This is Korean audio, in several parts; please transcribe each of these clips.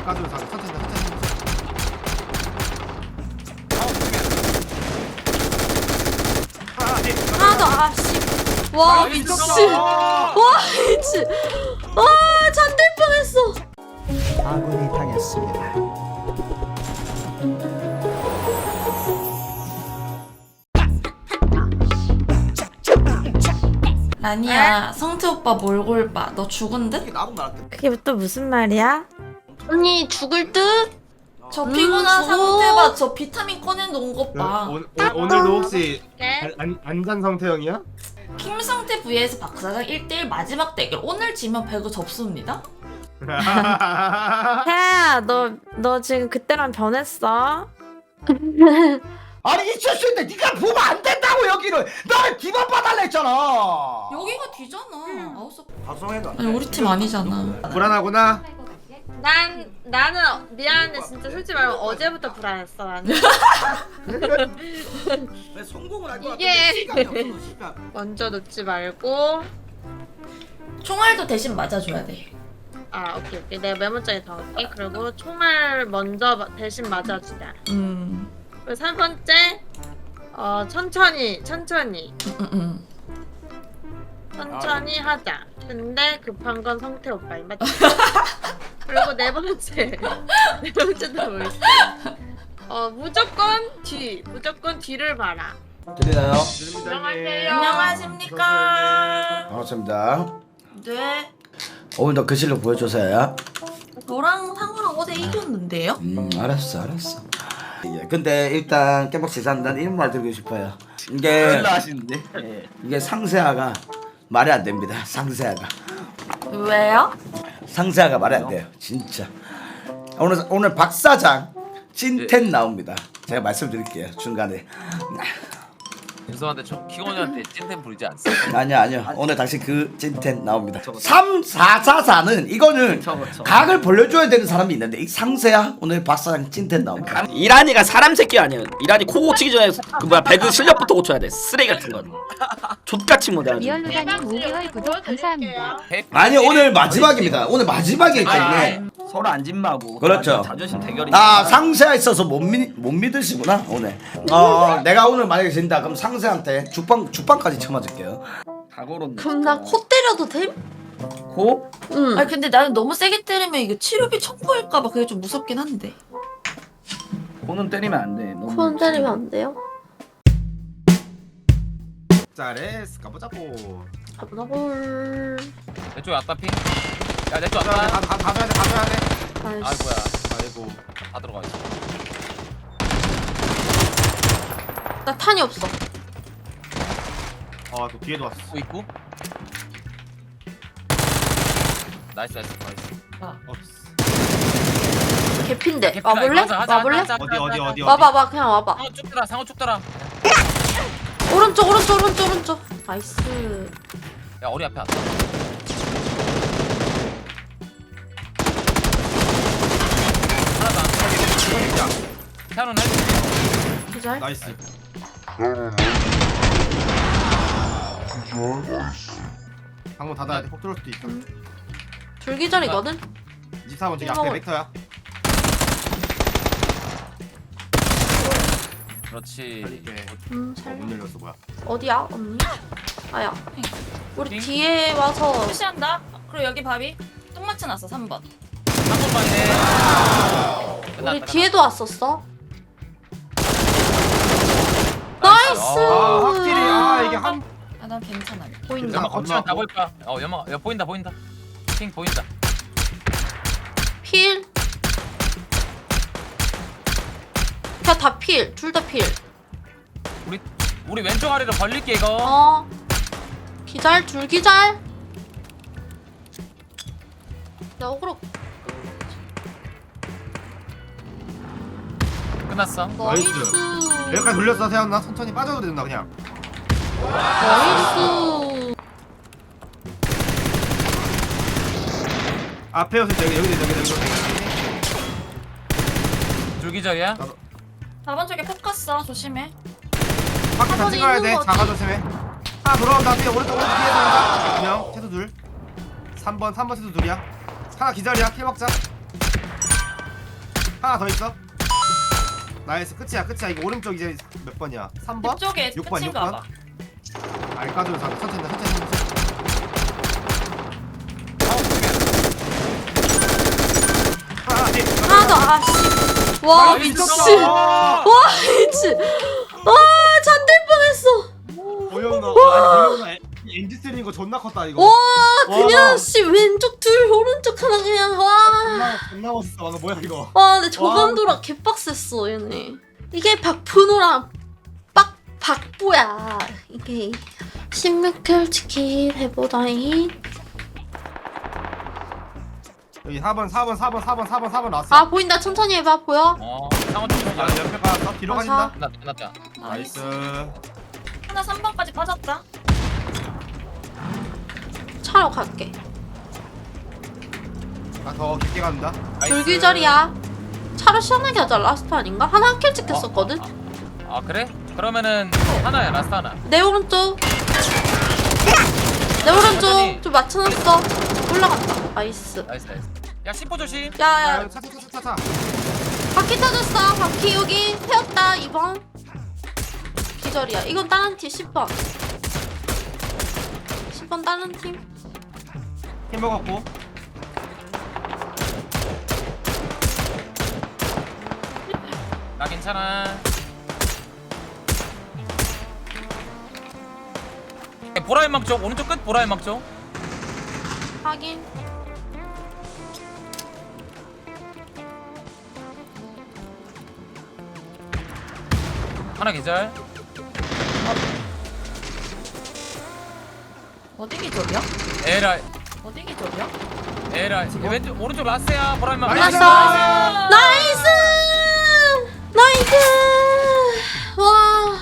백가드로 자. 천천히 천천히 하나 더. 아씨. 와 미친 와 미친 아 잔들 뻔했어. 아군이 당했습니다. 라니야. 성태 오빠 몰골 봐너 죽은 듯? 나도 말할게 그게 또 무슨 말이야? 언니 죽을 듯? 저 피곤한 음, 상태 봐 저 비타민 꺼내 놓은 것 봐 오, 오, 오늘도 혹시 안, 안, 안잔 성태형이야? 킴상태 vs 박사장 1대1 마지막 대결. 오늘 지면 배그 접수입니다. 태야 너 너 지금 그때랑 변했어? 아니 있는데 네가 보면 안 된다고 여기를. 나를 뒤만 봐달라 했잖아. 여기가 뒤잖아. 아웃서 박성혜가 아니 우리 팀 아니잖아. 불안하구나 난 나는 미안한데 진짜 솔직히 말하면 어제부터 불안했어 나는. 왜 성공을 할것 이게- 같은데 시간이 시간. 먼저 놓지 말고. 총알도 대신 맞아줘야 돼 아 오케이 오케이 내가 메모장에 적을게. 그리고 총알 먼저 마- 대신 맞아주자. 음, 그리고 세 번째 어 천천히 천천히 음, 음. 천천히 하자. 근데 급한 건 성태 오빠인 맞지? 그리고 네 번째 네 번째도 뭐 있어? 어 무조건 뒤 무조건 뒤를 봐라. 들리나요? 안녕하세요 안녕하십니까 반갑습니다. 네 오늘도 그 실력 보여줘서야. 너랑 상우랑 어제 이겼는데요? 음 알았어 알았어. 예, 근데 일단 깨박씨 산단 이런 말 드리고 싶어요. 이게 하시는데? 이게 상세아가 말이 안 됩니다. 상세아가 왜요? 상세아가 말이 안 돼요. 진짜 오늘 오늘 박 사장 찐텐 예. 나옵니다. 제가 말씀드릴게요 중간에. 죄송한데 저 키곤이한테 찐텐 부리지 않습니다. 아니야 아니야 오늘 다시 그 찐텐 나옵니다 3, 4, 4, 4는 이거는 저거, 저거. 각을 벌려줘야 되는 사람이 있는데 이 상세야 오늘 박사장 찐텐 나옵니다 이란이가 사람 새끼 아니야. 이란이 코 고치기 전에 그 뭐야 배그 실력부터 고쳐야 돼. 쓰레기 같은 건. 족같이 못해가지고. 리얼루다님 5개월 구독 감사합니다. 아니 오늘 마지막입니다 오늘 마지막이기 때문에 서로 안 진마고. 그렇죠. 자존심 대결이. 아 상세야 있어서 못, 믿, 못 믿으시구나 오늘 어 내가 오늘 만약에 진다 그럼 상 세한테 죽방, 죽방까지 쳐맞을게요 각오로. 그럼 나 코 때려도 됨? 코? 응. 아니 근데 나는 너무 세게 때리면 이게 치료비 청구할까봐 그게 좀 무섭긴 한데 코는 때리면 안 돼. 너무 폰 때리면 안 돼요? 짜레스 가보자고 가보자 볼. 내쪽 왔다 핑. 야내쪽 가져야 돼 왔다. 가- 가- 가져야 돼 가져야 돼 아이고야. 아이고 다 들어가 있어. 나 탄이 없어. 아 또 뒤에도 왔어 또 있고. 나이스 나이스 나이스. 없어 개핀데. 개피다. 와볼래? 하자, 하자, 와볼래? 하자, 하자, 어디 어디 하자, 어디 어디 와봐 와 그냥 와봐. 상어 쭉 들어 상어 쭉 들어. 오른쪽 오른쪽 오른쪽 오른쪽. 나이스. 야 어리 앞에 왔다. 하나 더. 태아는 할 기절. 나이스 방문 닫아야 돼폭 들어올 수도 있어 줄기절이거든. 24번 저기 앞에 벡터야 그렇지. 이렇게 음, 어, 잘. 문 열렸어 뭐야 어디야 언니? 아야. 우리 띵. 뒤에 와서 푸시한다? 그리고 여기 밥이 똥 맞춰놨어 3번 한번만이네. 우리 뒤에도 왔었어. 아, 나이스. 아 확실히 아 이게 한 아난 괜찮아 보인다. 연막 거치면 다 엄마, 보일 거야. 어 연막 야 보인다 보인다. 핑 보인다. 필. 그냥 다 필. 둘 다 필. 우리 우리 왼쪽 아래로 벌릴게 이거. 어. 기절 둘 기절. 나 억울로 끝났어. 나이스. 여기까지 돌렸어 세웠나? 천천히 빠져도 된다 그냥 나이스. 앞에 오실 때 여기 여기 여기 여기. 줄기절이야? 4번 쪽에 폭 갔어 조심해. 바퀴 다 찍어야 돼. 자가 조심해. 하나 돌아온다 뒤에 오른쪽 오른쪽 뒤에서 온다. 그냥 채도 둘. 3번 3번 채도 둘이야. 하나 기절이야. 킬 먹자. 하나 더 있어. 나이스. 끝이야 끝이야. 이거 오른쪽 이제 몇 번이야? 3번? 이쪽에 6번 끝인가 6번? 봐. 알까도 자 천천히 천천히 천천히. 하나 네. 하나 더 아씨. 와 미친 와. 미친 와 잔들 뻔했어. 오영나? 아니 오영나? 엔지 쓰는 거 존나 컸다 이거. 와 그냥 씨 왼쪽 둘 오른쪽 하나 그냥 와와 존나 멋있어 방금 뭐야 이거? 근데 저감도랑 개빡셌어 얘네. 이게 박분호랑 빡 박보야. 이게 16킬 치킨 해보다이 여기 4번 4번 4번 4번 4번 4번 나왔어 아 보인다 천천히 해봐 보여 어 상원 좀야 가. 옆에 가서 뒤로 아, 가진다 끝났다 끝났다. 나이스 하나 3번까지 빠졌다. 차로 갈게 나 더 깊게 간다 나이스. 불기절이야 차로 시원하게 하자 라스트 아닌가? 하나 한 킬 찍혔었거든? 아 그래? 그러면은 하나야 라스트 하나. 내 오른쪽 내 오른쪽 좀 맞춰놨어. 올라갔다. 나이스. 나이스 나이스. 야 10호 조심. 야야. 차차차차차. 바퀴 터졌어. 바퀴 여기 태웠다 2번. 기절이야. 이건 다른 팀 10번. 10번 다른 팀. 힘 먹었고. 나 괜찮아. 보라 연막 쪽 오른쪽 끝 보라 연막 쪽. 확인 하나 계절. 어디 기절이야? 에라이 어디 기절이야? 에라이 왼쪽 오른쪽 라스야 보라 연막. 나이스! 나이스 나이스 와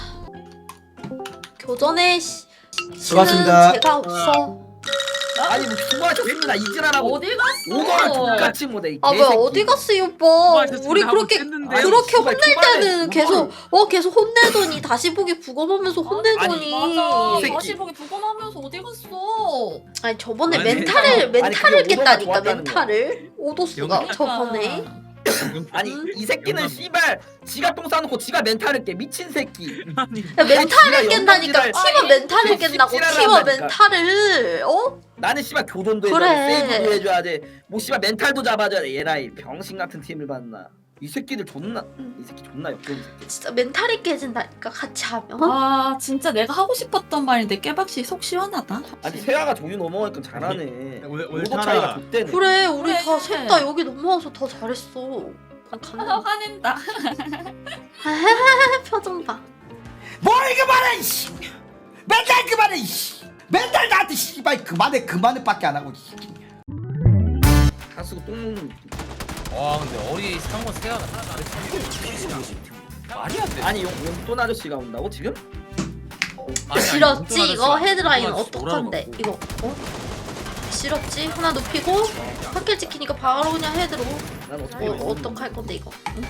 교전에 씨 수고하셨습니다. 제가 없어 아니 뭐 수고하셨습니다 이질하라고 어디 갔어? 오거랑 똑같이 못해 이아왜 개새끼. 어디 갔어 이 오빠 우리 그렇게 깼는데. 그렇게 씨발, 혼낼 초반에 때는 못 계속 어 계속 혼내더니 다시 보기 부검하면서 혼내더니 맞아. 이 새끼. 다시 보기 부검하면서 어디 갔어? 아니 저번에 아니, 멘탈을 아니, 멘탈을 그게 깼다니까 좋았다는 멘탈을 오도수가 저번에 아니 이 새끼는 씨발 지가 똥 싸놓고 지가 멘탈을 깨 미친 새끼 야, 멘탈을 깬다니까 아, 멘탈을 예. 깬다고 한다니까. 멘탈을 어? 나는 씨발 그래. 해줘야 돼 세이브도 해줘야 돼뭐 씨발 멘탈도 잡아줘야 돼 얘라이 병신 같은 팀을 봤나 이 새끼들 존나 이 새끼 존나 역겨운 새끼 진짜 멘탈이 깨진다니까 같이 하면. 아 진짜 내가 하고 싶었던 말인데 깨박씨 속 시원하다. 아니 세아가 종유 넘어가니까 잘하네. 오늘 오늘 오도 차이가 좆대네. 그래 우리 그래. 다 셋 다 여기 넘어와서 더 잘했어. 아, 화낸다. 표정 봐. 뭘 그만해 이씨. 맨날 그만해 이씨. 맨날 나한테 씨발 그만해 그만해밖에 안 하고 이씨. 가수고 똥 먹는 느낌 와 근데 어리 상호 세아가 하나도 안 했어. 말이 안 돼. 아니 용, 용돈 아저씨가 온다고 지금? 아니, 아니, 싫었지 용돈 이거 아저씨가 헤드라인 어떡한데. 이거 어? 싫었지 하나 눕히고 한킬 찍히니까 바로 그냥 헤드로 난 어떻게 어, 어, 어떡할 건데 이거 응?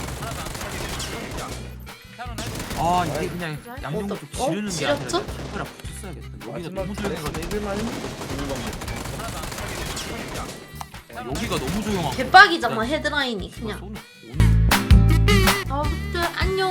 아 이게 그냥 양념 좀 어? 지르는 게 아니라 지렸죠? 카메라 붙였어야겠다. 여기가 마지막 너무 조용해가지고 레벨만 여기가 너무 조용하고. 개빡이잖아 헤드라인이 그냥. 아무튼 안녕